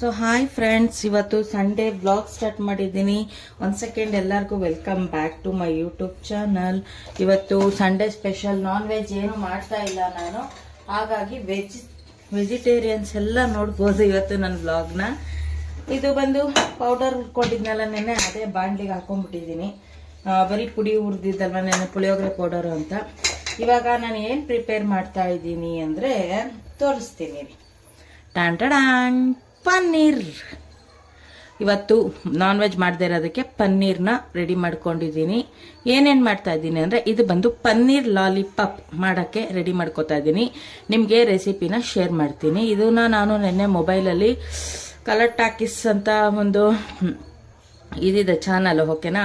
So hi friends ಇವತ್ತು Sunday blog start ಮಾಡಿದ್ದೀನಿ. ಒಂದು ಸೆಕೆಂಡ್ ಎಲ್ಲರಿಗೂ welcome back to my YouTube channel ಇವತ್ತು ಸಂಡೇ ಸ್ಪೆಷಲ್ ನಾನ್ ವೆಜ್ ಏನು ಮಾಡ್ತಾ ಇಲ್ಲ ನಾನು. ಹಾಗಾಗಿ ವೆಜ್ ವೆಜಿಟೇರಿಯನ್ಸ್ ಎಲ್ಲ ನೋಡ್ಬೋದು ಇವತ್ತು ನನ್ನ ಬ್ಲಾಗ್ನ ಇದು ಬಂದು ಪೌಡರ್ ಉಟ್ಕೊಂಡಿದ್ನಲ್ಲ ನೆನೆ ಅದೇ ಬಾಂಡ್ಲಿಗೆ ಹಾಕೊಂಡ್ಬಿಟ್ಟಿದ್ದೀನಿ. ಬರೀ ಪುಡಿ ಹುರಿದಿದ್ದಲ್ವ ನೆನೆ ಪುಳಿಯೋಗರೆ ಪೌಡರು ಅಂತ. ಇವಾಗ ನಾನು ಏನು ಪ್ರಿಪೇರ್ ಮಾಡ್ತಾ ಇದ್ದೀನಿ ಅಂದರೆ ತೋರಿಸ್ತೀನಿ. ಟಾಂಟಡಾಂಟ್ ಪನ್ನೀರ್. ಇವತ್ತು ನಾನ್ ವೆಜ್ ಮಾಡದೇ ಇರೋದಕ್ಕೆ ಪನ್ನೀರ್ನ ರೆಡಿ ಮಾಡ್ಕೊಂಡಿದ್ದೀನಿ. ಏನೇನು ಮಾಡ್ತಾ ಇದ್ದೀನಿ ಅಂದರೆ ಇದು ಬಂದು ಪನ್ನೀರ್ ಲಾಲಿಪಾಪ್ ಮಾಡೋಕ್ಕೆ ರೆಡಿ ಮಾಡ್ಕೋತಾ ಇದ್ದೀನಿ. ನಿಮಗೆ ರೆಸಿಪಿನ ಶೇರ್ ಮಾಡ್ತೀನಿ. ಇದನ್ನ ನಾನು ನಿನ್ನೆ ಮೊಬೈಲಲ್ಲಿ ಕಲರ್ ಟಾಕಿಸ್ ಅಂತ ಒಂದು ಇದಿದೆ ಚಾನಲ್ ಓಕೆನಾ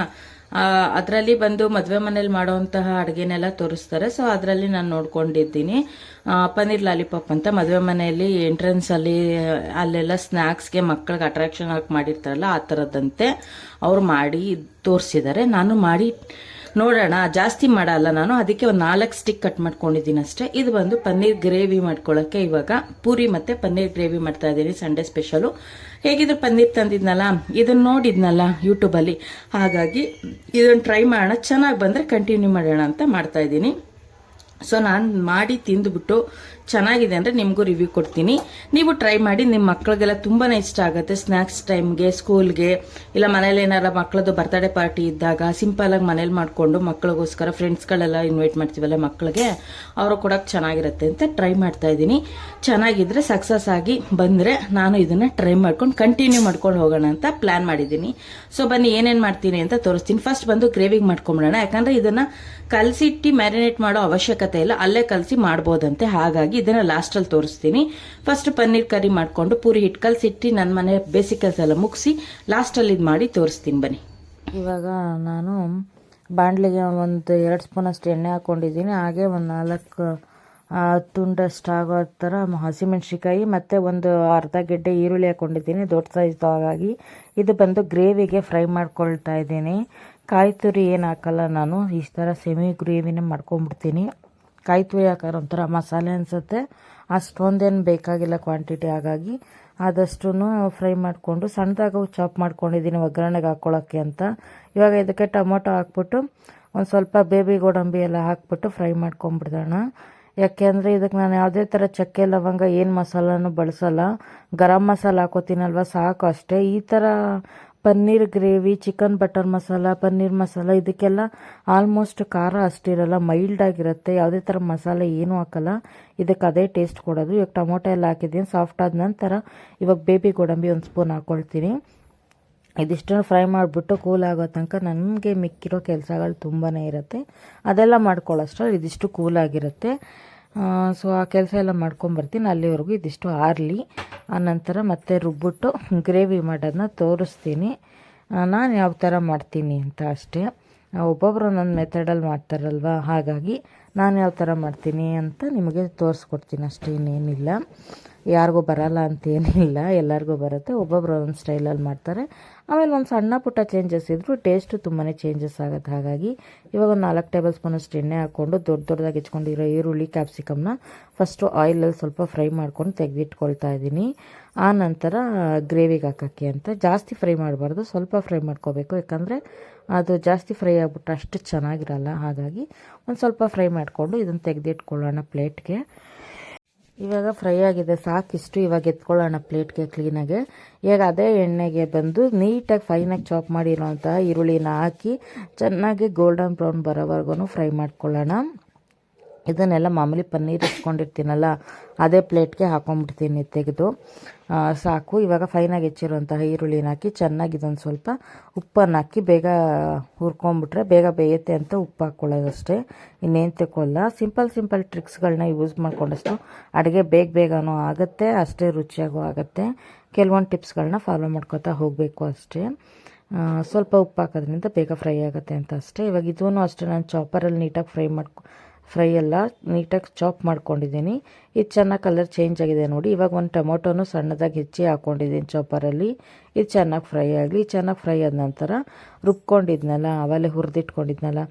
ಅದರಲ್ಲಿ ಬಂದು ಮದುವೆ ಮನೇಲಿ ಮಾಡುವಂತಹ ಅಡುಗೆನೆಲ್ಲ ತೋರಿಸ್ತಾರೆ. ಸೊ ಅದರಲ್ಲಿ ನಾನು ನೋಡ್ಕೊಂಡಿದ್ದೀನಿ. ಪನ್ನೀರ್ ಲಾಲಿಪಾಪ್ ಅಂತ ಮದುವೆ ಮನೆಯಲ್ಲಿ ಎಂಟ್ರೆನ್ಸಲ್ಲಿ ಅಲ್ಲೆಲ್ಲ ಸ್ನ್ಯಾಕ್ಸ್ಗೆ ಮಕ್ಕಳಿಗೆ ಅಟ್ರಾಕ್ಷನ್ ಆಗಿ ಮಾಡಿರ್ತಾರಲ್ಲ, ಆ ಥರದಂತೆ ಅವ್ರು ಮಾಡಿ ತೋರಿಸಿದ್ದಾರೆ. ನಾನು ಮಾಡಿ ನೋಡೋಣ. ಜಾಸ್ತಿ ಮಾಡಲ್ಲ ನಾನು. ಅದಕ್ಕೆ ಒಂದು ನಾಲ್ಕು ಸ್ಟಿಕ್ ಕಟ್ ಮಾಡ್ಕೊಂಡಿದ್ದೀನಿ ಅಷ್ಟೇ. ಇದು ಬಂದು ಪನ್ನೀರ್ ಗ್ರೇವಿ ಮಾಡ್ಕೊಳ್ಳೋಕ್ಕೆ ಇವಾಗ ಪೂರಿ ಮತ್ತು ಪನ್ನೀರ್ ಗ್ರೇವಿ ಮಾಡ್ತಾ ಇದ್ದೀನಿ. ಸಂಡೇ ಸ್ಪೆಷಲು ಹೇಗಿದ್ರು ಪನ್ನೀರ್ ತಂದಿದ್ನಲ್ಲ? ಇದನ್ನ ನೋಡಿದ್ನಲ್ಲ ಯೂಟ್ಯೂಬಲ್ಲಿ ಹಾಗಾಗಿ ಇದನ್ನು ಟ್ರೈ ಮಾಡೋಣ. ಚೆನ್ನಾಗಿ ಬಂದರೆ ಕಂಟಿನ್ಯೂ ಮಾಡೋಣ ಅಂತ ಮಾಡ್ತಾ ಇದ್ದೀನಿ. ಸೊ ನಾನು ಮಾಡಿ ತಿಂದುಬಿಟ್ಟು ಚೆನ್ನಾಗಿದೆ ಅಂದರೆ ನಿಮಗೂ ರಿವ್ಯೂ ಕೊಡ್ತೀನಿ. ನೀವು ಟ್ರೈ ಮಾಡಿ ನಿಮ್ಮ ಮಕ್ಕಳಿಗೆಲ್ಲ ತುಂಬಾ ಇಷ್ಟ ಆಗುತ್ತೆ. ಸ್ನ್ಯಾಕ್ಸ್ ಟೈಮ್ಗೆ ಸ್ಕೂಲ್ಗೆ ಇಲ್ಲ ಮನೇಲಿ ಏನಾರ ಮಕ್ಕಳದ್ದು ಬರ್ತಡೇ ಪಾರ್ಟಿ ಇದ್ದಾಗ ಸಿಂಪಲಾಗಿ ಮನೇಲಿ ಮಾಡಿಕೊಂಡು ಮಕ್ಕಳಿಗೋಸ್ಕರ ಫ್ರೆಂಡ್ಸ್ಗಳೆಲ್ಲ ಇನ್ವೈಟ್ ಮಾಡ್ತೀವಲ್ಲ ಮಕ್ಕಳಿಗೆ ಅವರು ಕೊಡೋಕೆ ಚೆನ್ನಾಗಿರುತ್ತೆ ಅಂತ ಟ್ರೈ ಮಾಡ್ತಾ ಇದ್ದೀನಿ. ಚೆನ್ನಾಗಿದ್ದರೆ ಸಕ್ಸಸ್ ಆಗಿ ಬಂದರೆ ನಾನು ಇದನ್ನು ಟ್ರೈ ಮಾಡ್ಕೊಂಡು ಕಂಟಿನ್ಯೂ ಮಾಡ್ಕೊಂಡು ಹೋಗೋಣ ಅಂತ ಪ್ಲ್ಯಾನ್ ಮಾಡಿದ್ದೀನಿ. ಸೊ ಬನ್ನಿ, ಏನೇನು ಮಾಡ್ತೀನಿ ಅಂತ ತೋರಿಸ್ತೀನಿ. ಫಸ್ಟ್ ಬಂದು ಗ್ರೇವಿಗೆ ಮಾಡ್ಕೊಂಬಿಡೋಣ. ಯಾಕಂದರೆ ಇದನ್ನು ಕಲಸಿಟ್ಟು ಮ್ಯಾರಿನೇಟ್ ಮಾಡೋ ಅವಶ್ಯಕತೆ ಇಲ್ಲ. ಅಲ್ಲೇ ಕಲಸಿ ಮಾಡ್ಬೋದಂತೆ. ಹಾಗಾಗಿ ಇದನ್ನು ಲಾಸ್ಟಲ್ಲಿ ತೋರಿಸ್ತೀನಿ. ಫಸ್ಟ್ ಪನ್ನೀರ್ ಕರಿ ಮಾಡಿಕೊಂಡು ಪೂರಿ ಹಿಟ್ಟು ಕಲಸಿಟ್ಟು ನನ್ನ ಮನೆ ಬೇಸಿಕ್ ಎಲ್ಲ ಮುಗಿಸಿ ಲಾಸ್ಟಲ್ಲಿ ಇದು ಮಾಡಿ ತೋರಿಸ್ತೀನಿ ಬನ್ನಿ. ಇವಾಗ ನಾನು ಬಾಂಡ್ಲಿಗೆ ಒಂದು ಎರಡು ಸ್ಪೂನ್ ಅಷ್ಟು ಎಣ್ಣೆ ಹಾಕ್ಕೊಂಡಿದ್ದೀನಿ ಹಾಗೆ ಒಂದು ನಾಲ್ಕು ತುಂಡಷ್ಟು ಆಗೋ ಥರ ಹಸಿಮೆಣ್ಸಿಕಾಯಿ ಮತ್ತು ಒಂದು ಅರ್ಧ ಗೆಡ್ಡೆ ಈರುಳ್ಳಿ ಹಾಕ್ಕೊಂಡಿದ್ದೀನಿ ದೊಡ್ಡ ಸೈಜ್ ಹಾಗಾಗಿ ಇದು ಬಂದು ಗ್ರೇವಿಗೆ ಫ್ರೈ ಮಾಡ್ಕೊಳ್ತಾ ಇದ್ದೀನಿ. ಕಾಯಿ ತುರಿ ಏನು ಹಾಕಲ್ಲ ನಾನು. ಈ ಥರ ಸೆಮಿ ಗ್ರೇವಿನೇ ಮಾಡ್ಕೊಂಬಿಡ್ತೀನಿ ಕಾಯಿ ಒಂಥರ ಮಸಾಲೆ ಅನಿಸುತ್ತೆ. ಅಷ್ಟೊಂದೇನು ಬೇಕಾಗಿಲ್ಲ ಕ್ವಾಂಟಿಟಿ ಹಾಗಾಗಿ. ಆದಷ್ಟು ಫ್ರೈ ಮಾಡಿಕೊಂಡು ಸಣ್ಣದಾಗ ಚಾಪ್ ಮಾಡ್ಕೊಂಡಿದ್ದೀನಿ ಒಗ್ಗರಣೆಗೆ ಹಾಕ್ಕೊಳ್ಳೋಕ್ಕೆ ಅಂತ. ಇವಾಗ ಇದಕ್ಕೆ ಟೊಮೊಟೊ ಹಾಕ್ಬಿಟ್ಟು ಒಂದು ಸ್ವಲ್ಪ ಬೇಬಿ ಗೋಡಂಬಿ ಎಲ್ಲ ಹಾಕ್ಬಿಟ್ಟು ಫ್ರೈ ಮಾಡ್ಕೊಂಬಿಡ್ದೋಣ ಯಾಕೆಂದರೆ ಇದಕ್ಕೆ ನಾನು ಯಾವುದೇ ಥರ ಚಕ್ಕೆ, ಲವಂಗ ಏನು ಮಸಾಲನೂ ಬಳಸಲ್ಲ. ಗರಂ ಮಸಾಲ ಹಾಕೋತೀನಲ್ವ ಸಾಕು ಅಷ್ಟೇ. ಈ ಥರ paneer gravy, chicken butter masala, paneer masala, ಇದಕ್ಕೆಲ್ಲ ಆಲ್ಮೋಸ್ಟ್ ಖಾರ ಅಷ್ಟಿರಲ್ಲ ಮೈಲ್ಡ್ ಆಗಿರುತ್ತೆ. ಯಾವುದೇ ಥರ ಮಸಾಲೆ ಏನೂ ಹಾಕಲ್ಲ. ಇದಕ್ಕೆ ಅದೇ ಟೇಸ್ಟ್ ಕೊಡೋದು. ಇವಾಗ ಟೊಮೊಟೊ ಎಲ್ಲ ಹಾಕಿದ್ದೀನಿ ಸಾಫ್ಟ್ ಆದ ನಂತರ ಇವಾಗ ಬೇಬಿ ಗೋಡಂಬಿ ಒಂದು ಸ್ಪೂನ್ ಹಾಕ್ಕೊಳ್ತೀನಿ ಇದಿಷ್ಟನ್ನು ಫ್ರೈ ಮಾಡಿಬಿಟ್ಟು ಕೂಲ್ ಆಗೋ ತನಕ ನನಗೆ ಮಿಕ್ಕಿರೋ ಕೆಲಸಗಳು ತುಂಬಾ ಇರುತ್ತೆ. ಅದೆಲ್ಲ ಮಾಡ್ಕೊಳ್ಳೋಷ್ಟು ಇದಿಷ್ಟು ಕೂಲ್ ಆಗಿರುತ್ತೆ. ಸೊ ಆ ಕೆಲಸ ಎಲ್ಲ ಮಾಡ್ಕೊಂಬರ್ತೀನಿ. ಅಲ್ಲಿವರೆಗೂ ಇದಿಷ್ಟು ಆರಲಿ. ಆನಂತರ ಮತ್ತೆ ರುಬ್ಬಿಟ್ಟು ಗ್ರೇವಿ ಮಾಡೋದನ್ನ ತೋರಿಸ್ತೀನಿ. ನಾನು ಯಾವ ಥರ ಮಾಡ್ತೀನಿ ಅಂತ ಅಷ್ಟೇ. ಒಬ್ಬೊಬ್ಬರು ನನ್ನ ಮೆಥಡಲ್ಲಿ ಮಾಡ್ತಾರಲ್ವ? ಹಾಗಾಗಿ ನಾನು ಯಾವ ಥರ ಮಾಡ್ತೀನಿ ಅಂತ ನಿಮಗೆ ತೋರಿಸ್ಕೊಡ್ತೀನಿ ಅಷ್ಟೇ ಇನ್ನೇನಿಲ್ಲ. ಯಾರಿಗೂ ಬರಲ್ಲ ಅಂತೇನಿಲ್ಲ ಎಲ್ಲರಿಗೂ ಬರುತ್ತೆ. ಒಬ್ಬೊಬ್ರು ಒಂದೊಂದು ಸ್ಟೈಲಲ್ಲಿ ಮಾಡ್ತಾರೆ. ಆಮೇಲೆ ಒಂದು ಸಣ್ಣ ಪುಟ್ಟ ಚೇಂಜಸ್ ಇದ್ದರೂ ಟೇಸ್ಟು ತುಂಬಾ ಚೇಂಜಸ್ ಆಗುತ್ತೆ. ಹಾಗಾಗಿ ಇವಾಗ ಒಂದು ನಾಲ್ಕು ಟೇಬಲ್ ಸ್ಪೂನಷ್ಟು ಎಣ್ಣೆ ಹಾಕ್ಕೊಂಡು ದೊಡ್ಡ ದೊಡ್ಡದಾಗಿ ಹೆಚ್ಕೊಂಡಿರೋ ಈರುಳ್ಳಿ ಕ್ಯಾಪ್ಸಿಕಮ್ನ ಫಸ್ಟು ಆಯಿಲಲ್ಲಿ ಸ್ವಲ್ಪ ಫ್ರೈ ಮಾಡ್ಕೊಂಡು ತೆಗೆದಿಟ್ಕೊಳ್ತಾ ಇದ್ದೀನಿ. ಆ ನಂತರ ಗ್ರೇವಿಗೆ ಹಾಕೋಕ್ಕೆ ಅಂತ. ಜಾಸ್ತಿ ಫ್ರೈ ಮಾಡಬಾರ್ದು, ಸ್ವಲ್ಪ ಫ್ರೈ ಮಾಡ್ಕೋಬೇಕು. ಯಾಕಂದರೆ ಅದು ಜಾಸ್ತಿ ಫ್ರೈ ಆಗ್ಬಿಟ್ಟು ಅಷ್ಟು ಚೆನ್ನಾಗಿರಲ್ಲ. ಹಾಗಾಗಿ ಒಂದು ಸ್ವಲ್ಪ ಫ್ರೈ ಮಾಡಿಕೊಂಡು ಇದನ್ನು ತೆಗೆದಿಟ್ಕೊಳ್ಳೋಣ ಪ್ಲೇಟ್ಗೆ ಇವಾಗ ಫ್ರೈ ಆಗಿದೆ ಸಾಕಿಷ್ಟು ಇವಾಗ ಎತ್ಕೊಳ್ಳೋಣ ಪ್ಲೇಟ್ಗೆ ಕ್ಲೀನಾಗೆ ಈಗ ಅದೇ ಎಣ್ಣೆಗೆ ಬಂದು ನೀಟಾಗಿ ಫೈನಾಗಿ ಚಾಪ್ ಮಾಡಿರೋಂಥ ಈರುಳ್ಳಿನ ಹಾಕಿ ಚೆನ್ನಾಗಿ ಗೋಲ್ಡನ್ ಬ್ರೌನ್ ಬರೋವರೆಗೂ ಫ್ರೈ ಮಾಡ್ಕೊಳ್ಳೋಣ. ಇದನ್ನೆಲ್ಲ ಮಾಮೂಲಿ ಪನ್ನೀರ್ ಇಟ್ಕೊಂಡಿರ್ತೀನಲ್ಲ, ಅದೇ ಪ್ಲೇಟ್ಗೆ ಹಾಕೊಂಡ್ಬಿಡ್ತೀನಿ ತೆಗೆದು. ಸಾಕು. ಇವಾಗ ಫೈನಾಗಿ ಹೆಚ್ಚಿರುವಂತಹ ಈರುಳ್ಳಿನ ಹಾಕಿ ಚೆನ್ನಾಗಿ ಇದೊಂದು ಸ್ವಲ್ಪ ಉಪ್ಪನ್ನು ಹಾಕಿ ಬೇಗ ಹುರ್ಕೊಂಬಿಟ್ರೆ ಬೇಗ ಬೇಯುತ್ತೆ ಅಂತ ಉಪ್ಪು ಹಾಕ್ಕೊಳ್ಳೋದಷ್ಟೇ ಇನ್ನೇನು ತೆಕ್ಕೊಲ್ಲ ಸಿಂಪಲ್ ಸಿಂಪಲ್ ಟ್ರಿಕ್ಸ್ಗಳನ್ನ ಯೂಸ್ ಮಾಡ್ಕೊಂಡಷ್ಟು ಅಡುಗೆ ಬೇಗ ಬೇಗನೂ ಆಗುತ್ತೆ, ಅಷ್ಟೇ ರುಚಿಯಾಗೂ ಆಗುತ್ತೆ. ಕೆಲವೊಂದು ಟಿಪ್ಸ್ಗಳನ್ನ ಫಾಲೋ ಮಾಡ್ಕೊತಾ ಹೋಗಬೇಕು ಅಷ್ಟೇ. ಸ್ವಲ್ಪ ಉಪ್ಪು ಹಾಕೋದ್ರಿಂದ ಬೇಗ ಫ್ರೈ ಆಗುತ್ತೆ ಅಂತ ಅಷ್ಟೇ. ಇವಾಗ ಇದೂ ಅಷ್ಟೇ, ನಾನು ಚಾಪರಲ್ಲಿ ನೀಟಾಗಿ ಫ್ರೈ ಮಾಡ್ಕೊ ಫ್ರೈ ಎಲ್ಲ ನೀಟಾಗಿ ಚಾಪ್ ಮಾಡ್ಕೊಂಡಿದ್ದೀನಿ. ಇದು ಚೆನ್ನಾಗಿ ಕಲರ್ ಚೇಂಜ್ ಆಗಿದೆ ನೋಡಿ. ಇವಾಗ ಒಂದು ಟೊಮೊಟೊನು ಸಣ್ಣದಾಗಿ ಹೆಚ್ಚಿ ಹಾಕ್ಕೊಂಡಿದ್ದೀನಿ ಚಾಪರಲ್ಲಿ. ಇದು ಚೆನ್ನಾಗಿ ಫ್ರೈ ಆಗಲಿ. ಚೆನ್ನಾಗಿ ಫ್ರೈ ಆದ ನಂತರ ರುಬ್ಕೊಂಡಿದ್ನಲ್ಲ ಆಮೇಲೆ ಹುರಿದಿಟ್ಕೊಂಡಿದ್ನಲ್ಲ,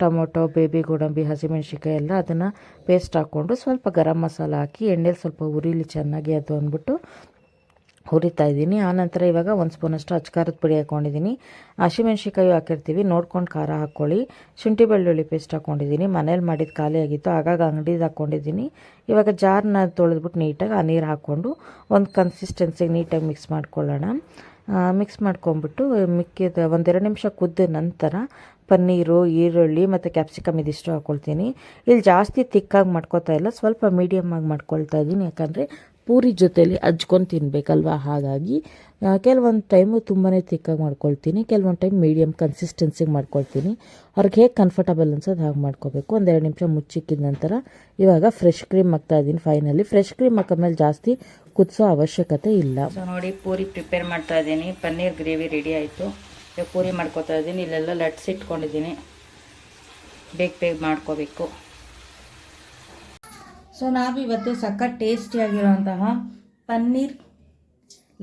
ಟೊಮೊಟೊ, ಬೇಬಿ ಗೋಡಂಬಿ ಹಸಿಮೆಣ್ಸಿಕಾಯಿ ಎಲ್ಲ ಅದನ್ನು ಪೇಸ್ಟ್ ಹಾಕ್ಕೊಂಡು ಸ್ವಲ್ಪ ಗರಂ ಮಸಾಲ ಹಾಕಿ, ಎಣ್ಣೆಲಿ ಸ್ವಲ್ಪ ಉರಿಲಿ ಚೆನ್ನಾಗಿ ಅದು ಅಂದ್ಬಿಟ್ಟು ಹುರಿತಾ ಇದ್ದೀನಿ. ಆನಂತರ ಇವಾಗ ಒಂದು ಸ್ಪೂನಷ್ಟು ಅಚ್ಕಾರದ ಪುಡಿ ಹಾಕ್ಕೊಂಡಿದ್ದೀನಿ ಹಸಿಮೆಣ್ಸಿಕಾಯಿ ಹಾಕಿರ್ತೀವಿ. ನೋಡ್ಕೊಂಡು ಖಾರ ಹಾಕ್ಕೊಳ್ಳಿ ಶುಂಠಿ ಬೆಳ್ಳುಳ್ಳಿ ಪೇಸ್ಟ್ ಹಾಕ್ಕೊಂಡಿದ್ದೀನಿ ಮನೇಲಿ ಮಾಡಿದ್ದು ಖಾಲಿ ಆಗಿತ್ತು. ಆಗಾಗ ಅಂಗಡಿದು ಹಾಕ್ಕೊಂಡಿದ್ದೀನಿ ಇವಾಗ ಜಾರ್ನ ತೊಳೆದ್ಬಿಟ್ಟು ನೀಟಾಗಿ ಆ ನೀರು ಹಾಕ್ಕೊಂಡು ಒಂದು ಕನ್ಸಿಸ್ಟೆನ್ಸಿಗೆ ನೀಟಾಗಿ ಮಿಕ್ಸ್ ಮಾಡ್ಕೊಳ್ಳೋಣ. ಮಿಕ್ಸ್ ಮಾಡ್ಕೊಂಬಿಟ್ಟು ಮಿಕ್ಕಿದ ಒಂದೆರಡು ನಿಮಿಷ ಕುದ್ದ ನಂತರ ಪನ್ನೀರು, ಈರುಳ್ಳಿ ಮತ್ತು ಕ್ಯಾಪ್ಸಿಕಮ್ ಇದಿಷ್ಟು ಹಾಕ್ಕೊಳ್ತೀನಿ ಇಲ್ಲಿ ಜಾಸ್ತಿ ತಿಕ್ಕಾಗಿ ಮಾಡ್ಕೋತಾ ಇಲ್ಲ. ಸ್ವಲ್ಪ ಮೀಡಿಯಮ್ ಆಗಿ ಮಾಡ್ಕೊಳ್ತಾ ಇದ್ದೀನಿ. ಯಾಕಂದರೆ ಪೂರಿ ಜೊತೆಲಿ ಹಚ್ಕೊಂಡು ತಿನ್ನಬೇಕಲ್ವ ಹಾಗಾಗಿ ಕೆಲವೊಂದು ಟೈಮು ತುಂಬಾ ತಿಕ್ಕಾಗಿ ಮಾಡ್ಕೊಳ್ತೀನಿ. ಕೆಲವೊಂದು ಟೈಮ್ ಮೀಡಿಯಮ್ ಕನ್ಸಿಸ್ಟೆನ್ಸಿಗೆ ಮಾಡ್ಕೊಳ್ತೀನಿ. ಅವ್ರಿಗೆ ಹೇಗೆ ಕಂಫರ್ಟಬಲ್ ಅನ್ಸೋದು ಹಾಗೆ ಮಾಡ್ಕೋಬೇಕು. ಒಂದೆರಡು ನಿಮಿಷ ಮುಚ್ಚಿಕ್ಕಿದ ನಂತರ ಇವಾಗ ಫ್ರೆಶ್ ಕ್ರೀಮ್ ಹಾಕ್ತಾ ಇದ್ದೀನಿ ಫೈನಲಿ ಫ್ರೆಶ್ ಕ್ರೀಮ್ ಹಾಕೋದ್ಮೇಲೆ ಜಾಸ್ತಿ ಕುದಿಸೋ ಅವಶ್ಯಕತೆ ಇಲ್ಲ. ಸೊ ನೋಡಿ, ಪೂರಿ ಪ್ರಿಪೇರ್ ಮಾಡ್ತಾ ಇದ್ದೀನಿ. ಪನ್ನೀರ್ ಗ್ರೇವಿ ರೆಡಿ ಆಯಿತು. ಪೂರಿ ಮಾಡ್ಕೊತಾ ಇದ್ದೀನಿ. ಇಲ್ಲೆಲ್ಲ ಲಟ್ಸ್ ಇಟ್ಕೊಂಡಿದ್ದೀನಿ. ಬೇಗ ಬೇಗ ಮಾಡ್ಕೋಬೇಕು. ಸೊ ನಾವಿವತ್ತು ಸಖತ್ ಟೇಸ್ಟಿಯಾಗಿರುವಂತಹ ಪನ್ನೀರ್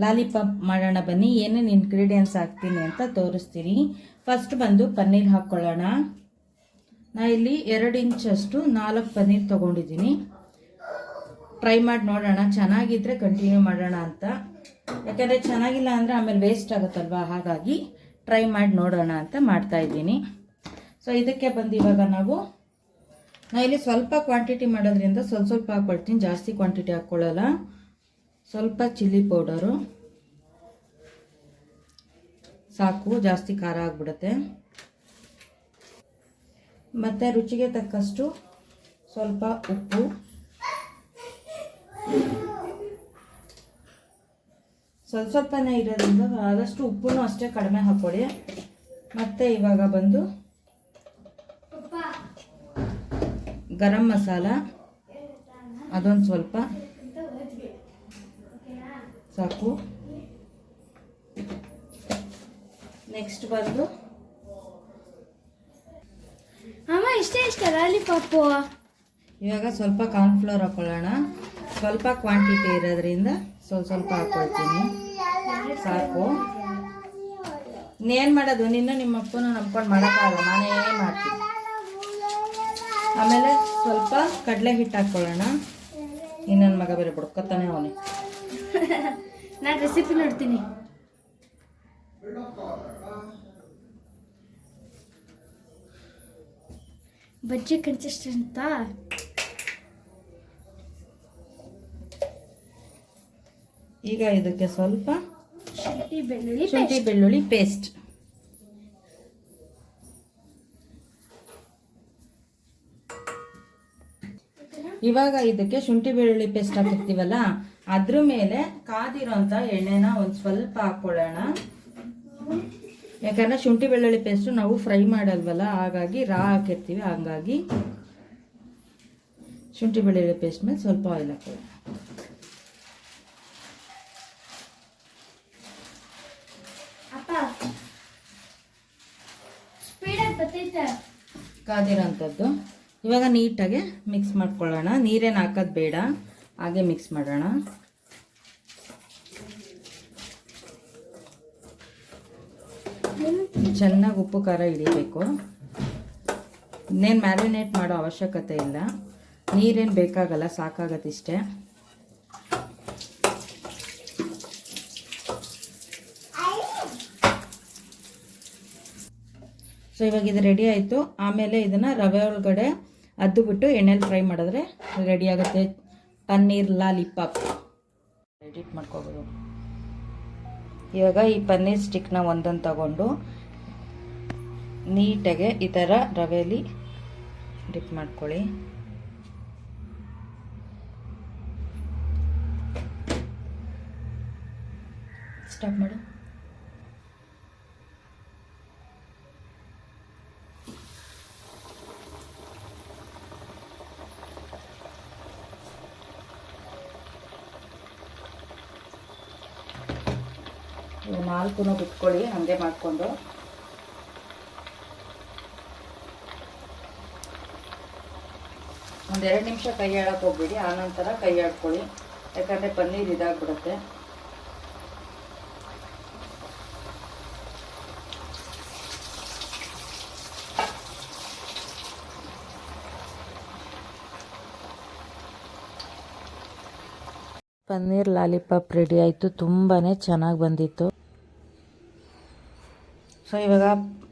ಲಾಲಿಪಾಪ್ ಮಾಡೋಣ ಬನ್ನಿ. ಏನೇನು ಇಂಗ್ರೀಡಿಯೆಂಟ್ಸ್ ಹಾಕ್ತೀನಿ ಅಂತ ತೋರಿಸ್ತೀನಿ. ಫಸ್ಟ್ ಬಂದು ಪನ್ನೀರ್ ಹಾಕ್ಕೊಳ್ಳೋಣ ನಾ ಇಲ್ಲಿ ಎರಡು ಇಂಚಷ್ಟು ನಾಲ್ಕು ಪನ್ನೀರ್ ತೊಗೊಂಡಿದ್ದೀನಿ. ಟ್ರೈ ಮಾಡಿ ನೋಡೋಣ. ಚೆನ್ನಾಗಿದ್ದರೆ ಕಂಟಿನ್ಯೂ ಮಾಡೋಣ ಅಂತ. ಯಾಕಂದರೆ ಚೆನ್ನಾಗಿಲ್ಲ ಅಂದರೆ ಆಮೇಲೆ ವೇಸ್ಟ್ ಆಗುತ್ತಲ್ವ? ಹಾಗಾಗಿ ಟ್ರೈ ಮಾಡಿ ನೋಡೋಣ ಅಂತ ಮಾಡ್ತಾಯಿದ್ದೀನಿ ಸೊ ಇದಕ್ಕೆ ಬಂದು ಇವಾಗ ನಾವು ನಾ ಇಲ್ಲಿ ಸ್ವಲ್ಪ ಕ್ವಾಂಟಿಟಿ ಮಾಡೋದ್ರಿಂದ ಸ್ವಲ್ಪ ಸ್ವಲ್ಪ ಹಾಕ್ಕೊಳ್ತೀನಿ ಜಾಸ್ತಿ ಕ್ವಾಂಟಿಟಿ ಹಾಕ್ಕೊಳ್ಳಲ್ಲ ಸ್ವಲ್ಪ ಚಿಲ್ಲಿ ಪೌಡರು ಸಾಕು, ಜಾಸ್ತಿ ಖಾರ ಆಗಿಬಿಡುತ್ತೆ. ಮತ್ತು ರುಚಿಗೆ ತಕ್ಕಷ್ಟು ಸ್ವಲ್ಪ ಉಪ್ಪು. ಸ್ವಲ್ಪ ಸ್ವಲ್ಪನೇ ಇರೋದ್ರಿಂದ ಆದಷ್ಟು ಉಪ್ಪನ್ನು ಅಷ್ಟೇ ಕಡಿಮೆ ಹಾಕ್ಕೊಳ್ಳಿ ಮತ್ತು ಇವಾಗ ಬಂದು ಗರಂ ಮಸಾಲ ಅದೊಂದು ಸ್ವಲ್ಪ. ಸಾಕು. ನೆಕ್ಸ್ಟ್ ಬಂದು. ಅಮ್ಮ ಇಷ್ಟೇ ಇಷ್ಟ ಲಾಲಿಪಾಪು. ಇವಾಗ ಸ್ವಲ್ಪ ಕಾರ್ನ್ಫ್ಲೋರ್ ಹಾಕೊಳ್ಳೋಣ. ಸ್ವಲ್ಪ ಕ್ವಾಂಟಿಟಿ ಇರೋದ್ರಿಂದ ಸ್ವಲ್ಪ ಸ್ವಲ್ಪ ಹಾಕೊಳ್ತೀನಿ. ಸಾಕು. ಇನ್ನೇನು ಮಾಡೋದು? ನಿನ್ನ ನಿಮ್ಮ ಅಪ್ಪನ ನಂಬ್ಕೊಂಡು ಮಾಡೋಕ್ಕಾಗಲ್ಲ. ನಾನೇ ಮಾಡ್ತೀನಿ. ಆಮೇಲೆ ಸ್ವಲ್ಪ ಕಡಲೆ ಹಿಟ್ಟು ಹಾಕ್ಕೊಳ್ಳೋಣ. ಇನ್ನೊಂದು ಮಗ ಬೇರೆ ಬಡ್ಕೊತಾನೆ ಅವನೇ. ನಾನು ರೆಸಿಪಿ ನೋಡ್ತೀನಿ. ಬಜ್ಜಿ ಕನ್ಸಿಸ್ಟೆಂಟ್ ಈಗ ಇದಕ್ಕೆ ಸ್ವಲ್ಪ ಶುಂಠಿ ಬೆಳ್ಳುಳ್ಳಿ ಶುಂಠಿ ಬೆಳ್ಳುಳ್ಳಿ ಪೇಸ್ಟ್. ಇವಾಗ ಇದಕ್ಕೆ ಶುಂಠಿ ಬೆಳ್ಳುಳ್ಳಿ ಪೇಸ್ಟ್ ಹಾಕಿರ್ತೀವಲ್ಲ ಅದ್ರ ಮೇಲೆ ಕಾದಿರೋಂಥ ಎಣ್ಣೆನ ಒಂದು ಸ್ವಲ್ಪ ಹಾಕ್ಕೊಳ್ಳೋಣ ಯಾಕಂದ್ರೆ ಶುಂಠಿ ಬೆಳ್ಳುಳ್ಳಿ ಪೇಸ್ಟು ನಾವು ಫ್ರೈ ಮಾಡಲ್ವಲ್ಲ ಹಾಗಾಗಿ ರಾ ಹಾಕಿರ್ತೀವಿ ಹಾಗಾಗಿ ಶುಂಠಿ ಬೆಳ್ಳುಳ್ಳಿ ಪೇಸ್ಟ್ ಮೇಲೆ ಸ್ವಲ್ಪ ಆಯಿಲ್ ಹಾಕೊಳ್ಳೋಣ. ಕಾದಿರೋಂಥದ್ದು. ಇವಾಗ ನೀಟಾಗಿ ಮಿಕ್ಸ್ ಮಾಡ್ಕೊಳ್ಳೋಣ. ನೀರೇನು ಹಾಕೋದು ಬೇಡ. ಹಾಗೆ ಮಿಕ್ಸ್ ಮಾಡೋಣ. ಚೆನ್ನಾಗಿ ಉಪ್ಪು, ಖಾರ ಹಿಡಿಬೇಕು. ಇನ್ನೇನು ಮ್ಯಾರಿನೇಟ್ ಮಾಡೋ ಅವಶ್ಯಕತೆ ಇಲ್ಲ. ನೀರೇನು ಬೇಕಾಗಲ್ಲ ಸಾಕಾಗತ್ತಿಷ್ಟೇ ಸೊ ಇವಾಗ ಇದು ರೆಡಿ ಆಯಿತು. ಆಮೇಲೆ ಇದನ್ನು ರವೆ ಒಳಗಡೆ ಅದ್ದು ಬಿಟ್ಟು ಎಣ್ಣೆಲಿ ಫ್ರೈ ಮಾಡಿದ್ರೆ ರೆಡಿ ಆಗುತ್ತೆ. ಪನ್ನೀರ್ ಲಾಲಿಪಾಪ್. ಎಡಿಟ್ ಮಾಡ್ಕೋಬೋದು. ಇವಾಗ ಈ ಪನ್ನೀರ್ ಸ್ಟಿಕ್ನ ಒಂದೊಂದು ತಗೊಂಡು ನೀಟಾಗೆ ಈ ಥರ ರವೆಯಲ್ಲಿ ಡಿಪ್ ಮಾಡ್ಕೊಳ್ಳಿ. ಸ್ಟಾಪ್ ಮಾಡು. ನಾಲ್ಕು ಬಿಟ್ಕೊಳ್ಳಿ ಹಾಗೆ ಮಾಡಿಕೊಂಡು. ಒಂದೆರಡು ನಿಮಿಷ ಕೈ ಆಡಕ್ಕೆ ಹೋಗ್ಬಿಡಿ ಆನಂತರ ಕೈ ಆಡ್ಕೊಳ್ಳಿ. ಯಾಕಂದರೆ ಪನ್ನೀರ್ ಇದಾಗ್ಬಿಡುತ್ತೆ. ಪನ್ನೀರ್ ಲಾಲಿಪಾಪ್ ರೆಡಿ ಆಯಿತು ತುಂಬಾ ಚೆನ್ನಾಗಿ ಬಂದಿತ್ತು. ಸೊ ಇವಾಗ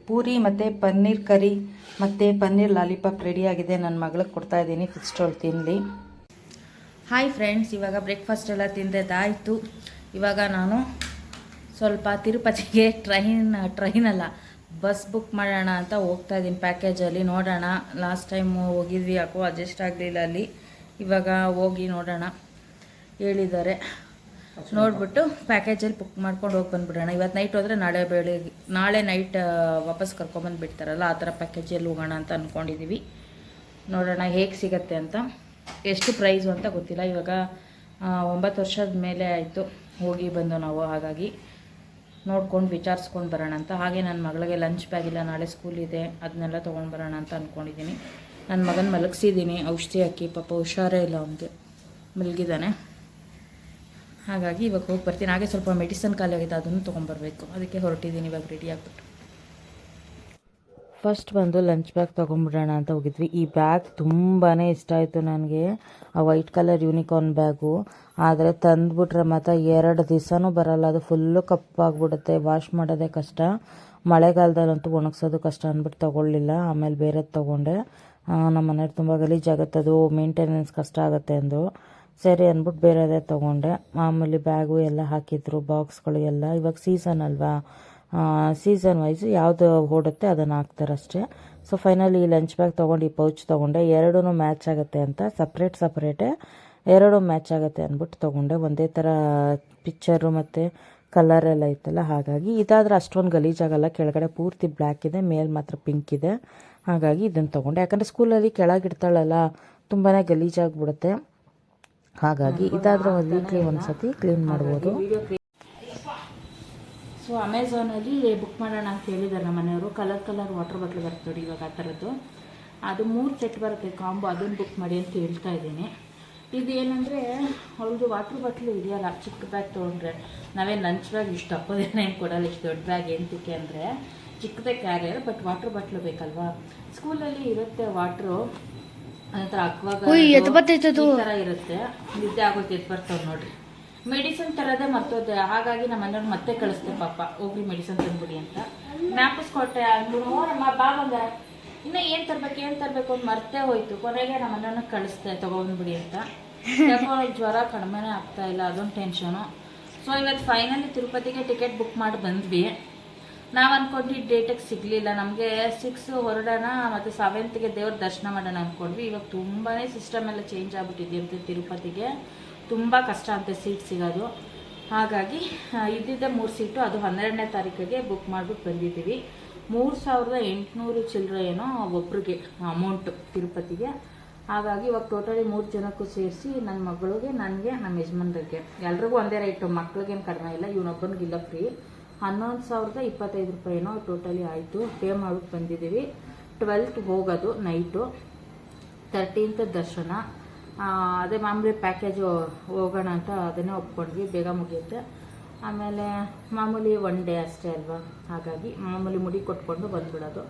ಪೂರಿ ಮತ್ತು ಪನ್ನೀರ್ ಕರಿ ಮತ್ತು ಪನ್ನೀರ್ ಲಾಲಿಪಾಪ್ ರೆಡಿಯಾಗಿದೆ ನನ್ನ ಮಗಳಿಗೆ ಕೊಡ್ತಾ ಇದ್ದೀನಿ. ಫಿಸ್ಟೋಲ್ ತಿನ್ನಲಿ ಹಾಯ್ ಫ್ರೆಂಡ್ಸ್ ಇವಾಗ ಬ್ರೇಕ್ಫಾಸ್ಟ್ ಎಲ್ಲ ತಿಂದದ್ದಾಯಿತು. ಇವಾಗ ನಾನು ಸ್ವಲ್ಪ ತಿರುಪತಿಗೆ ಟ್ರೈನ್ ಟ್ರೈನ್ ಅಲ್ಲ ಬಸ್ ಬುಕ್ ಮಾಡೋಣ ಅಂತ ಹೋಗ್ತಾ ಇದ್ದೀನಿ ಪ್ಯಾಕೇಜಲ್ಲಿ ನೋಡೋಣ. ಲಾಸ್ಟ್ ಟೈಮ್ ಹೋಗಿದ್ವಿ, ಯಾಕೋ ಅಡ್ಜಸ್ಟ್ ಆಗಲಿಲ್ಲ ಅಲ್ಲಿ. ಇವಾಗ ಹೋಗಿ ನೋಡೋಣ, ಹೇಳಿದ್ದಾರೆ. ನೋಡ್ಬಿಟ್ಟು ಪ್ಯಾಕೇಜಲ್ಲಿ ಬುಕ್ ಮಾಡ್ಕೊಂಡು ಹೋಗಿ ಬಂದ್ಬಿಡೋಣ. ಇವತ್ತು ನೈಟ್ ಹೋದರೆ ನಾಳೆ ಬೆಳಿಗ್ಗೆ, ನಾಳೆ ನೈಟ್ ವಾಪಸ್ ಕರ್ಕೊಂಬಂದು ಬಿಡ್ತಾರಲ್ಲ ಆ ಥರ ಪ್ಯಾಕೇಜಲ್ಲಿ ಹೋಗೋಣ ಅಂತ ಅಂದ್ಕೊಂಡಿದ್ದೀವಿ ನೋಡೋಣ ಹೇಗೆ ಸಿಗತ್ತೆ ಅಂತ. ಎಷ್ಟು ಪ್ರೈಸು ಅಂತ ಗೊತ್ತಿಲ್ಲ. ಇವಾಗ ಒಂಬತ್ತು ವರ್ಷದ ಮೇಲೆ ಆಯಿತು ಹೋಗಿ ಬಂದು ನಾವು, ಹಾಗಾಗಿ ನೋಡ್ಕೊಂಡು ವಿಚಾರಿಸ್ಕೊಂಡು ಬರೋಣ ಅಂತ. ಹಾಗೆ ನನ್ನ ಮಗಳಿಗೆ ಲಂಚ್ ಬ್ಯಾಗಿಲ್ಲ ನಾಳೆ ಸ್ಕೂಲ್ ಇದೆ ಅದನ್ನೆಲ್ಲ ತೊಗೊಂಡು ಬರೋಣ ಅಂತ ಅಂದ್ಕೊಂಡಿದ್ದೀನಿ ನನ್ನ ಮಗನ ಮಲಗಿಸಿದ್ದೀನಿ ಔಷಧಿ ಹಾಕಿ, ಪಾಪ ಹುಷಾರೇ ಇಲ್ಲ ಅವನಿಗೆ. ಮಲಗಿದ್ದಾನೆ ಹಾಗಾಗಿ ಇವಾಗ ಹೋಗಿ ಬರ್ತೀನಿ. ಹಾಗೆ ಸ್ವಲ್ಪ ಮೆಡಿಸನ್ ಖಾಲಿ ಆಗಿದೆ ಅದನ್ನು ತೊಗೊಂಬರ್ಬೇಕು ಅದಕ್ಕೆ ಹೊರಟಿದ್ದೀನಿ ಇವಾಗ ರೆಡಿ ಆಗಿಬಿಟ್ಟು. ಫಸ್ಟ್ ಬಂದು ಲಂಚ್ ಬ್ಯಾಗ್ ತೊಗೊಂಬಿಡೋಣ ಅಂತ ಹೋಗಿದ್ವಿ. ಈ ಬ್ಯಾಗ್ ತುಂಬಾ ಇಷ್ಟ ಆಯಿತು ನನಗೆ. ಆ ವೈಟ್ ಕಲರ್ ಯೂನಿಕಾರ್ನ್ ಬ್ಯಾಗು ಆದರೆ ತಂದುಬಿಟ್ರೆ ಮಾತ್ರ ಎರಡು ದಿವಸನೂ ಬರಲ್ಲ. ಅದು ಫುಲ್ಲು ಕಪ್ಪಾಗ್ಬಿಡುತ್ತೆ ವಾಶ್ ಮಾಡೋದೇ ಕಷ್ಟ. ಮಳೆಗಾಲದಲ್ಲಂತೂ ಒಣಗ್ಸೋದು ಕಷ್ಟ ಅಂದ್ಬಿಟ್ಟು ತೊಗೊಳ್ಳಿಲ್ಲ. ಆಮೇಲೆ ಬೇರೆದು ತೊಗೊಂಡೆ. ನಮ್ಮ ಮನೆಯವ್ರು ತುಂಬ ಗಲೀಜಾಗತ್ತದು ಮೇಂಟೆನೆನ್ಸ್ ಕಷ್ಟ ಆಗುತ್ತೆ ಅಂದು. ಸರಿ ಅಂದ್ಬಿಟ್ಟು ಬೇರೆದೇ ತೊಗೊಂಡೆ. ಮಾಮೂಲಿ ಬ್ಯಾಗು ಎಲ್ಲ ಹಾಕಿದ್ರು ಬಾಕ್ಸ್ಗಳು ಎಲ್ಲ. ಇವಾಗ ಸೀಸನ್ ಅಲ್ವಾ? ಸೀಸನ್ ವೈಸ್ ಯಾವುದು ಓಡುತ್ತೆ ಅದನ್ನು ಹಾಕ್ತಾರೆ ಅಷ್ಟೇ. ಸೊ ಫೈನಲಿ ಈ ಲಂಚ್ ಬ್ಯಾಗ್ ತೊಗೊಂಡು, ಈ ಪೌಚ್ ತೊಗೊಂಡೆ. ಎರಡೂ ಮ್ಯಾಚ್ ಆಗುತ್ತೆ ಅಂತ ಸಪ್ರೇಟ್ ಸಪ್ರೇಟೇ ಎರಡೂ ಮ್ಯಾಚ್ ಆಗುತ್ತೆ ಅಂದ್ಬಿಟ್ಟು ತೊಗೊಂಡೆ. ಒಂದೇ ಥರ ಪಿಕ್ಚರು ಮತ್ತು ಕಲರ್ ಎಲ್ಲ ಇತ್ತಲ್ಲ, ಹಾಗಾಗಿ ಇದಾದರೆ ಅಷ್ಟೊಂದು ಗಲೀಜಾಗಲ್ಲ ಕೆಳಗಡೆ ಪೂರ್ತಿ ಬ್ಲ್ಯಾಕ್ ಇದೆ, ಮೇಲೆ ಮಾತ್ರ ಪಿಂಕ್ ಇದೆ. ಹಾಗಾಗಿ ಇದನ್ನು ತೊಗೊಂಡೆ. ಯಾಕಂದರೆ ಸ್ಕೂಲಲ್ಲಿ ಕೆಳಗಿಡ್ತಾಳಲ್ಲ ತುಂಬಾ ಗಲೀಜಾಗ್ಬಿಡುತ್ತೆ ಹಾಗಾಗಿ ಇದಾದರೆ ವೀಕ್ಲಿ ಒಂದು ಸತಿ ಕ್ಲೀನ್ ಮಾಡ್ಬೋದು. ಸೊ ಅಮೆಝಾನಲ್ಲಿ ಬುಕ್ ಮಾಡೋಣ ಅಂತ ಹೇಳಿದ್ದಾರೆ ನಮ್ಮ ಮನೆಯವರು. ಕಲರ್ ಕಲರ್ ವಾಟರ್ ಬಾಟ್ಲ್ ಬರುತ್ತೆ ನೋಡಿ ಇವಾಗ ಆ ಥರದ್ದು ಅದು ಮೂರು ಸೆಟ್ ಬರುತ್ತೆ ಕಾಂಬೋ ಅದನ್ನು ಬುಕ್ ಮಾಡಿ ಅಂತ ಹೇಳ್ತಾ ಇದ್ದೀನಿ. ಇದು ಏನಂದರೆ, ಅವ್ರದ್ದು ವಾಟ್ರ್ ಬಾಟ್ಲು ಇದೆಯಲ್ಲ, ಚಿಕ್ಕ ಬ್ಯಾಗ್ ತೊಗೊಂಡ್ರೆ. ನಾವೇನು ಲಂಚ್ ಬ್ಯಾಗ್ ಇಷ್ಟು ದಪ್ಪದೇನ ಏನು ಕೊಡಲ್ಲ, ಇಷ್ಟು ದೊಡ್ಡ ಬ್ಯಾಗ್ ಏನಕ್ಕೆ ಅಂದರೆ, ಚಿಕ್ಕದೇ ಕ್ಯಾರಿಯರ್ ಬಟ್ ವಾಟ್ರ್ ಬಾಟ್ಲು ಬೇಕಲ್ವಾ? ಸ್ಕೂಲಲ್ಲಿ ಇರುತ್ತೆ ವಾಟ್ರು ಥರ ಇರುತ್ತೆ. ನಿದ್ದೆ ಆಗುತ್ತೆ ಎದ್ದು ಬರ್ತಾವೆ ನೋಡ್ರಿ. ಮೆಡಿಸಿನ್ ತರದೇ ಮತ್ತೆ ಹಾಗಾಗಿ ನಮ್ಮ ಮನೆಯವ್ರು ಮತ್ತೆ ಕಳಿಸ್ತೆ ಪಾಪ. ಹೋಗ್ರಿ ಮೆಡಿಸಿನ್ ತಂದ್ಬಿಡಿ ಅಂತ. ಮ್ಯಾಪಸ್ ಕೊಟ್ಟೆ ಅಂದ್ಬಿಡು ನಮ್ಮ ಬಾ ಬಂದ. ಇನ್ನು ಏನ್ ತರ್ಬೇಕು ಏನ್ ತರ್ಬೇಕು ಅಂತ ಮರ್ತೇ ಹೋಯ್ತು. ಕೊನೆಗೆ ನಮ್ಮ ಮನೆಯವ್ರನ್ನ ಕಳಿಸ್ತೆ ತಗೊಂಡ್ಬಿಡಿ ಅಂತ ಜ್ವರ ಕಡಿಮೆನೇ ಆಗ್ತಾ ಇಲ್ಲ ಅದೊಂದು ಟೆನ್ಷನು ಸೊ ಇವತ್ತು ಫೈನಲಿ ತಿರುಪತಿಗೆ ಟಿಕೆಟ್ ಬುಕ್ ಮಾಡಿ ಬಂದ್ವಿ. ನಾವು ಅನ್ಕೊಂಡ್ವಿ ಡೇಟಿಗೆ ಸಿಗಲಿಲ್ಲ. ನಮಗೆ ಸಿಕ್ಸ್ ಹೊರಡೋಣ ಮತ್ತು ಸೆವೆಂತ್ಗೆ ದೇವ್ರ ದರ್ಶನ ಮಾಡೋಣ ಅಂದ್ಕೊಂಡ್ವಿ ಇವಾಗ ತುಂಬಾ ಸಿಸ್ಟಮ್ ಎಲ್ಲ ಚೇಂಜ್ ಆಗ್ಬಿಟ್ಟಿದೆಯಂತೆ ತಿರುಪತಿಗೆ. ತುಂಬ ಕಷ್ಟ ಅಂತೆ ಸೀಟ್ ಸಿಗೋದು. ಹಾಗಾಗಿ ಇದ್ದಿದ್ದೆ ಮೂರು ಸೀಟು ಅದು ಹನ್ನೆರಡನೇ ತಾರೀಕಿಗೆ ಬುಕ್ ಮಾಡಿಬಿಟ್ಟು ಬಂದಿದ್ದೀವಿ. ಮೂರು ಸಾವಿರದ ಎಂಟುನೂರು ಚಿಲ್ಲರೆ ಏನೋ ಒಬ್ರಿಗೆ ಅಮೌಂಟು ತಿರುಪತಿಗೆ. ಹಾಗಾಗಿ ಇವಾಗ ಟೋಟಲಿ ಮೂರು ಜನಕ್ಕೂ ಸೇರಿಸಿ ನನ್ನ ಮಗಳಿಗೆ, ನನಗೆ ನಮ್ಮ ಯಜಮಾನ್ರಿಗೆ. ಎಲ್ರಿಗೂ ಒಂದೇ ರೈಟು ಮಕ್ಳಿಗೇನು ಕಡಿಮೆ ಇಲ್ಲ ಇವನೊಬ್ಬನಿಗಿಲ್ಲ ಫ್ರೀ ಹನ್ನೊಂದು ಸಾವಿರದ ಇಪ್ಪತ್ತೈದು ರೂಪಾಯಿನೋ ಟೋಟಲಿ ಆಯಿತು. ಪೇ ಮಾಡೋಕ್ಕೆ ಬಂದಿದ್ದೀವಿ. ಟ್ವೆಲ್ತ್ ಹೋಗೋದು, ನೈಟು. ತರ್ಟೀನ್ತ್ ದರ್ಶನ. ಅದೇ ಮಾಮೂಲಿ ಪ್ಯಾಕೇಜು ಹೋಗೋಣ ಅಂತ ಅದನ್ನೇ ಒಪ್ಕೊಂಡ್ವಿ. ಬೇಗ ಮುಗಿಯುತ್ತೆ. ಆಮೇಲೆ ಮಾಮೂಲಿ ಒನ್ ಡೇ ಅಷ್ಟೇ ಅಲ್ವಾ? ಹಾಗಾಗಿ ಮಾಮೂಲಿ ಮುಡಿ ಕೊಟ್ಕೊಂಡು ಬಂದ್ಬಿಡೋದು.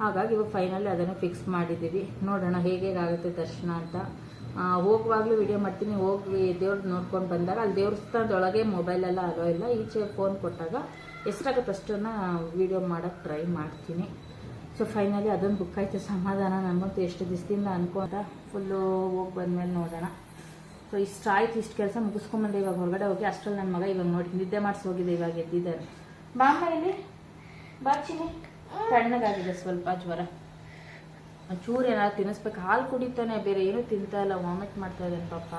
ಹಾಗಾಗಿ ಇವಾಗ ಫೈನಲಿ ಅದನ್ನು ಫಿಕ್ಸ್ ಮಾಡಿದ್ದೀವಿ. ನೋಡೋಣ ಹೇಗೆ ಆಗುತ್ತೆ ದರ್ಶನ ಅಂತ. ಹೋಗುವಾಗಲೂ ವಿಡಿಯೋ ಮಾಡ್ತೀನಿ, ಹೋಗಿ ದೇವ್ರದ್ದು ನೋಡ್ಕೊಂಡು ಬಂದಾಗ ಅಲ್ಲಿ ದೇವಸ್ಥಾನದೊಳಗೆ ಮೊಬೈಲೆಲ್ಲ ಅಲೋ ಇಲ್ಲ ಈಚೆ ಫೋನ್ ಕೊಟ್ಟಾಗ ಎಷ್ಟಾಗುತ್ತೆ ಅಷ್ಟನ್ನು ವಿಡಿಯೋ ಮಾಡೋಕ್ಕೆ ಟ್ರೈ ಮಾಡ್ತೀನಿ. ಸೊ ಫೈನಲಿ ಅದೊಂದು ಬುಕ್ ಆಯಿತು, ಸಮಾಧಾನ ನನಗಂತೂ ಎಷ್ಟು ದಿವಸದಿಂದ ಅನ್ಕೊಂತ ಫುಲ್ಲು ಹೋಗಿ ಬಂದಮೇಲೆ ನೋಡೋಣ. ಸೊ ಇಷ್ಟು ಆಯ್ತು, ಇಷ್ಟು ಕೆಲಸ ಮುಗಿಸ್ಕೊಂಬಂದೆ ಇವಾಗ ಹೊರಗಡೆ ಹೋಗಿ, ಅಷ್ಟರಲ್ಲಿ ನನ್ನ ಮಗ ಇವಾಗ ನೋಡಿ ನಿದ್ದೆ ಮಾಡಿಸಿ ಹೋಗಿದೆ ಇವಾಗ ಎದ್ದಿದ್ದಾರೆ ಬಾಮ್ಮ ಇಲ್ಲಿ? ಬಾಚಿನಿ ತಣ್ಣಗಾಗಿದೆ ಸ್ವಲ್ಪ ಜ್ವರ. ಚೂರು ಏನಾದ್ರು ತಿನ್ನಿಸ್ಬೇಕು. ಹಾಲು ಕುಡಿತಾನೆ, ಬೇರೆ ಏನೂ ತಿಂತಾ ಇಲ್ಲ ವಾಮಿಟ್ ಮಾಡ್ತಾ ಇದ್ದಾನೆ ಪಾಪ.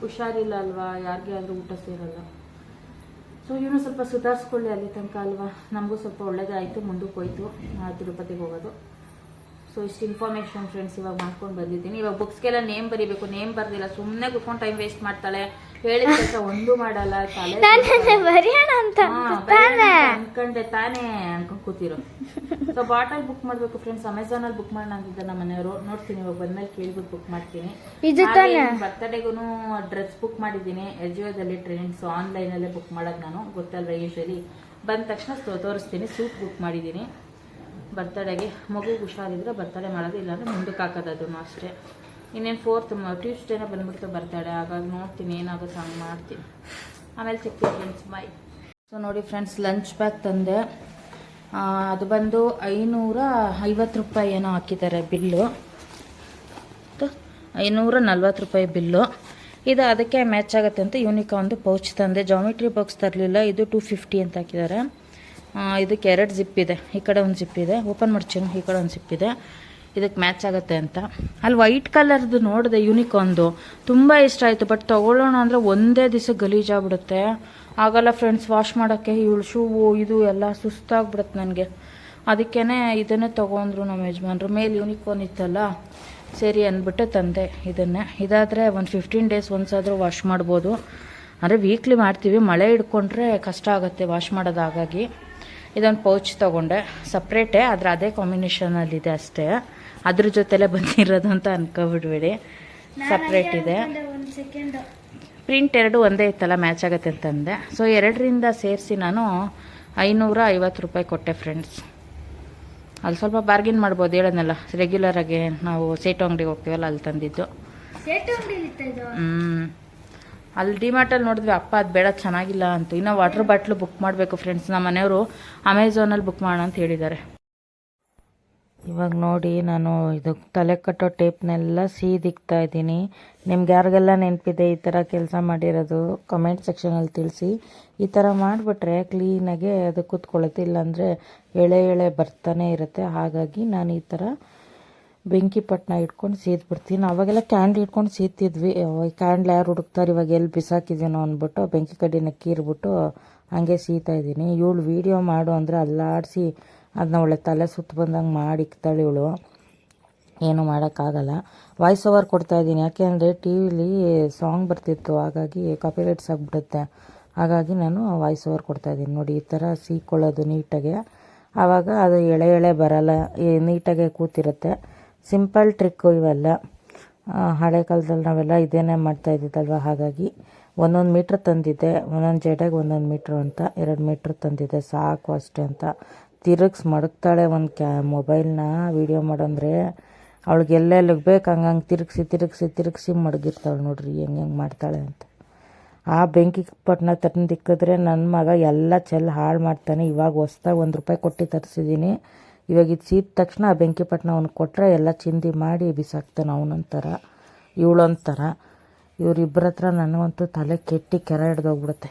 ಹುಷಾರಿಲ್ಲ ಅಲ್ವಾ? ಯಾರಿಗೆ ಆದರೂ ಊಟ ಸೇರಲ್ಲ. ಸೊ ಇವನು ಸ್ವಲ್ಪ ಸುಧಾರಿಸ್ಕೊಳ್ಳಿ ಅಲ್ಲಿ ತನಕ ಅಲ್ವಾ? ನಮಗೂ ಸ್ವಲ್ಪ ಒಳ್ಳೇದಾಯಿತು, ಮುಂದಕ್ಕೆ ಹೋಯ್ತು. ತಿರುಪತಿಗೆ ಹೋಗೋದು. ಸೊ ಇಷ್ಟು ಇನ್ಫಾರ್ಮೇಶನ್ ಫ್ರೆಂಡ್ಸ್ ಇವಾಗ ಮಾಡ್ಕೊಂಡು ಬಂದಿದ್ದೀನಿ. ಇವಾಗ ಬುಕ್ಸ್ಗೆಲ್ಲ ನೇಮ್ ಬರೀಬೇಕು ನೇಮ್ ಬರ್ದಿಲ್ಲ ಸುಮ್ಮನೆ ಕುತ್ಕೊಂಡು ಟೈಮ್ ವೇಸ್ಟ್ ಮಾಡ್ತಾಳೆ. ಹೇಳಿದ ಕೆಲಸ ಒಂದು ಮಾಡಲ್ಲ ಬರೆಯೋಣ ಅಂತ ಅನ್ಕೊಂಡೆ ತಾನೇ ಅನ್ಕೊಂಡ್ ಕೂತಿರೋ. ಸೊ ಬಾಟಲ್ ಬುಕ್ ಮಾಡ್ಬೇಕು ಫ್ರೆಂಡ್ಸ್ ಅಮೆಝಾನ್ ಅಲ್ಲಿ ಬುಕ್ ಮಾಡೋಣ ಅಂತಿದ್ದ ನಮ್ಮ ಮನೆಯವರು. ನೋಡ್ತೀನಿ ಇವಾಗ ಬಂದ್ಮೇಲೆ ಕೇಳ್ಬಿಟ್ಟು ಬುಕ್ ಮಾಡ್ತೀನಿ. ಬರ್ತಡೇಗೂ ಡ್ರೆಸ್ ಬುಕ್ ಮಾಡಿದ್ದೀನಿ. ಎಜಿಯೋದಲ್ಲಿ ಟ್ರೆಂಡ್ಸ್ ಆನ್ಲೈನ್ ಅಲ್ಲೇ ಬುಕ್ ಮಾಡೋದು ನಾನು. ಗೊತ್ತಲ್ವ ಯೂಶಲಿ ಬಂದ ತಕ್ಷಣ ತೋರಿಸ್ತೀನಿ. ಸೂಟ್ ಬುಕ್ ಮಾಡಿದ್ದೀನಿ. ಬರ್ತಡೇಗೆ ಮಗು ಹುಷಾರಿದ್ರೆ ಬರ್ತಡೇ ಮಾಡೋದು, ಇಲ್ಲಾಂದ್ರೆ ಮುಂದಕ್ಕೆ ಹಾಕೋದು ಅದನ್ನು ಅಷ್ಟೇ. ಇನ್ನೇನು ಫೋರ್ತ್ ಟ್ಯೂಸ್ಡೇನೇ ಬಂದ್ಬಿಡ್ತು ಬರ್ತಡೇ, ಹಾಗಾಗಿ ನೋಡ್ತೀನಿ ಏನಾಗುತ್ತೆ ಹಂಗೆ ಮಾಡ್ತೀನಿ. ಆಮೇಲೆ ಸಿಗ್ತೀವಿ ಫ್ರೆಂಡ್ಸ್ ಬಾಯ್ ಸೊ ನೋಡಿ ಫ್ರೆಂಡ್ಸ್ ಲಂಚ್ ಬ್ಯಾಗ್ ತಂದೆ. ಅದು ಬಂದು ಐನೂರ ಐವತ್ತು ರೂಪಾಯಿ ಏನೋ ಹಾಕಿದ್ದಾರೆ ಬಿಲ್ಲು. ಐನೂರ ನಲ್ವತ್ತು ರೂಪಾಯಿ ಬಿಲ್ಲು. ಇದು ಅದಕ್ಕೆ ಮ್ಯಾಚ್ ಆಗುತ್ತೆ ಅಂತ ಯೂನಿಕಾ ಒಂದು ಪೌಚ್ ತಂದೆ. ಜಾಮಿಟ್ರಿ ಬಾಕ್ಸ್ ತರಲಿಲ್ಲ, ಇದು ಟೂ ಫಿಫ್ಟಿ ಅಂತ ಹಾಕಿದ್ದಾರೆ. ಇದಕ್ಕೆ ಎರಡು ಜಿಪ್ ಇದೆ. ಈ ಕಡೆ ಒಂದು ಜಿಪ್ ಇದೆ. ಓಪನ್ ಮಾಡ್ತೀನಿ ಈ ಕಡೆ ಒಂದು ಜಿಪ್ ಇದೆ. ಇದಕ್ಕೆ ಮ್ಯಾಚ್ ಆಗುತ್ತೆ ಅಂತ. ಅಲ್ಲಿ ವೈಟ್ ಕಲರ್ದು ನೋಡಿದೆ ಯೂನಿಕಾನ್ದು ತುಂಬ ಇಷ್ಟ ಆಯಿತು. ಬಟ್ ತೊಗೊಳ್ಳೋಣ ಅಂದರೆ ಒಂದೇ ದಿವಸ ಗಲೀಜಾಗ್ಬಿಡುತ್ತೆ ಆಗಲ್ಲ ಫ್ರೆಂಡ್ಸ್ ವಾಶ್ ಮಾಡೋಕ್ಕೆ ಇವಳು ಶೂವು, ಇದು ಎಲ್ಲ ಸುಸ್ತಾಗ್ಬಿಡುತ್ತೆ ನನಗೆ. ಅದಕ್ಕೇ ಇದನ್ನೇ ತೊಗೊಂಡ್ರು ನಮ್ಮ ಯಜಮಾನ್ರು. ಮೇಲೆ ಯೂನಿಕಾನ್ ಇತ್ತಲ್ಲ, ಸರಿ ಅಂದ್ಬಿಟ್ಟು ತಂದೆ ಇದನ್ನೇ. ಇದಾದರೆ ಒಂದು ಫಿಫ್ಟೀನ್ ಡೇಸ್ ಒನ್ಸಾದರೂ ವಾಶ್ ಮಾಡ್ಬೋದು. ಅಂದರೆ ವೀಕ್ಲಿ ಮಾಡ್ತೀವಿ. ಮಳೆ ಹಿಡ್ಕೊಂಡ್ರೆ ಕಷ್ಟ ಆಗುತ್ತೆ ವಾಶ್ ಮಾಡೋದು ಹಾಗಾಗಿ ಇದೊಂದು ಪೌಚ್ ತೊಗೊಂಡೆ. ಸಪ್ರೇಟೇ ಆದರೆ ಅದೇ ಕಾಂಬಿನೇಷನಲ್ಲಿದೆ ಅಷ್ಟೇ. ಅದ್ರ ಜೊತೆಲೇ ಬಂದಿರೋದು ಅಂತ ಅನ್ಕೊಬಿಡ್ಬೇಡಿ. ಸಪ್ರೇಟ್ ಇದೆ. ಪ್ರಿಂಟ್ ಎರಡು ಒಂದೇ ಇತ್ತಲ್ಲ ಮ್ಯಾಚ್ ಆಗುತ್ತೆ ಅಂತಂದೆ ಸೊ ಎರಡರಿಂದ ಸೇರಿಸಿ ನಾನು ಐನೂರ ಐವತ್ತು ರೂಪಾಯಿ ಕೊಟ್ಟೆ ಫ್ರೆಂಡ್ಸ್ ಅಲ್ಲಿ ಸ್ವಲ್ಪ ಬಾರ್ಗಿನ್ ಮಾಡ್ಬೋದು ಹೇಳೋದಲ್ಲ ರೆಗ್ಯುಲರಾಗಿ ನಾವು ಸೇಟು ಅಂಗಡಿಗೆ ಹೋಗ್ತೀವಲ್ಲ ಅಲ್ಲಿ ತಂದಿದ್ದು. ಹ್ಞೂ ಅಲ್ಲಿ ಡಿಮಾರ್ಟಲ್ಲಿ ನೋಡಿದ್ವಿ, ಅಪ್ಪ ಅದು ಬೇಡ, ಚೆನ್ನಾಗಿಲ್ಲ ಅಂತ. ಇನ್ನು ವಾಟರ್ ಬಾಟ್ಲು ಬುಕ್ ಮಾಡಬೇಕು ಫ್ರೆಂಡ್ಸ್ ನಮ್ಮ ಮನೆಯವರು ಅಮೆಝಾನಲ್ಲಿ ಬುಕ್ ಮಾಡೋಣ ಅಂತ ಹೇಳಿದ್ದಾರೆ. ಇವಾಗ ನೋಡಿ ನಾನು ಇದು ತಲೆ ಕಟ್ಟೋ ಟೇಪ್ನೆಲ್ಲ ಸೀದಿಕ್ತಾ ಇದ್ದೀನಿ. ನಿಮ್ಗೆ ಯಾರಿಗೆಲ್ಲ ನೆನಪಿದೆ ಈ ಥರ ಕೆಲಸ ಮಾಡಿರೋದು ಕಮೆಂಟ್ ಸೆಕ್ಷನಲ್ಲಿ ತಿಳಿಸಿ. ಈ ಥರ ಮಾಡಿಬಿಟ್ರೆ ಕ್ಲೀನಾಗೆ ಅದು ಕೂತ್ಕೊಳ್ಳುತ್ತೆ, ಇಲ್ಲಾಂದರೆ ಎಳೆ ಎಳೆ ಬರ್ತಾನೆ ಇರುತ್ತೆ. ಹಾಗಾಗಿ ನಾನು ಈ ಥರ ಬೆಂಕಿ ಪಟ್ಟಣ ಇಟ್ಕೊಂಡು ಸೇದ್ಬಿಡ್ತೀನಿ ಅವಾಗೆಲ್ಲ ಕ್ಯಾಂಡ್ಲ್ ಇಟ್ಕೊಂಡು ಸೀದ್ತಿದ್ವಿ ಕ್ಯಾಂಡ್ಲ್ ಯಾರು ಹುಡುಕ್ತಾರೆ? ಇವಾಗ ಎಲ್ಲಿ ಬಿಸಾಕಿದ್ದೀನೋ ಅಂದ್ಬಿಟ್ಟು ಬೆಂಕಿ ಕಡ್ಡಿ ಕೀರ್ಬಿಟ್ಟು ಹಂಗೆ ಸೀತಾ ಇದ್ದೀನಿ. ಇವಳು ವೀಡಿಯೋ ಮಾಡು ಅಂದರೆ ಅಲ್ಲಾಡಿಸಿ ಅದನ್ನ ಒಳ್ಳೆ ತಲೆ ಸುತ್ತ ಬಂದಂಗೆ ಮಾಡಿ ಇಕ್ತಾಳೆ ಇವಳು. ಏನು ಮಾಡೋಕ್ಕಾಗಲ್ಲ. ವಾಯ್ಸ್ ಓವರ್ ಕೊಡ್ತಾ ಇದ್ದೀನಿ. ಯಾಕೆಂದರೆ ಟಿ ವಿಲಿ ಸಾಂಗ್ ಬರ್ತಿತ್ತು. ಹಾಗಾಗಿ ಕಾಪಿರೈಟ್ಸ್ ಆಗಿಬಿಡುತ್ತೆ ಹಾಗಾಗಿ ನಾನು ವಾಯ್ಸ್ ಓವರ್ ಕೊಡ್ತಾ ಇದ್ದೀನಿ. ನೋಡಿ, ಈ ಥರ ಸೀಕೊಳ್ಳೋದು ನೀಟಾಗೆ. ಆವಾಗ ಅದು ಎಳೆ ಎಳೆ ಬರಲ್ಲ. ನೀಟಾಗೆ ಕೂತಿರುತ್ತೆ. ಸಿಂಪಲ್ ಟ್ರಿಕ್ಕು ಇವೆಲ್ಲ. ಹಳೆ ಕಾಲದಲ್ಲಿ ನಾವೆಲ್ಲ ಇದೇನೇ ಮಾಡ್ತಾ ಇದ್ದಿದ್ದಲ್ವ? ಹಾಗಾಗಿ ಒಂದೊಂದು ಮೀಟ್ರ್ ತಂದಿದ್ದೆ. ಒಂದೊಂದು ಜಡೆಗೆ ಒಂದೊಂದು ಮೀಟ್ರ್ ಅಂತ. ಎರಡು ಮೀಟ್ರ್ ತಂದಿದ್ದೆ. ಸಾಕು ಅಷ್ಟೇ ಅಂತ. ತಿರುಗ್ಸ್ ಮಡಗ್ತಾಳೆ ಒಂದು ಕ್ಯಾ ಮೊಬೈಲ್ನ ವೀಡಿಯೋ ಮಾಡೋಂದ್ರೆ ಅವಳಿಗೆ ಎಲ್ಲೆಲ್ಲಿಗೆ ಬೇಕು ಹಂಗಂಗೆ ತಿರುಗಿಸಿ ತಿರುಗಿಸಿ ತಿರುಗಿಸಿ ಮಡಗಿರ್ತಾಳೆ ನೋಡ್ರಿ ಹೆಂಗೆ ಮಾಡ್ತಾಳೆ ಅಂತ. ಆ ಬೆಂಕಿ ಪಟ್ಟಣ ತಂದಿಕ್ಕಿದ್ರೆ ನನ್ನ ಮಗ ಎಲ್ಲ ಚೆಲ್ಲಿ ಹಾಳು ಮಾಡ್ತಾನೆ. ಇವಾಗ ಹೊಸ್ದಾಗಿ ಒಂದು ರೂಪಾಯಿ ಕೊಟ್ಟು ತರಿಸಿದ್ದೀನಿ ಇವಾಗ ಇದು ಸೀದ ತಕ್ಷಣ ಆ ಬೆಂಕಿ ಪಟ್ಟಣ ಅವ್ನಿಗೆ ಕೊಟ್ಟರೆ ಎಲ್ಲ ಚಿಂದಿ ಮಾಡಿ ಬಿಸಾಕ್ತಾನೆ ಅವನೊಂಥರ ಇವಳೊಂಥರ ಇವರಿಬ್ಬರ ಹತ್ರ ನನಗಂತೂ ತಲೆ ಕೆಟ್ಟಿ ಕೆರೆ ಹಿಡ್ದೋಗ್ಬಿಡುತ್ತೆ.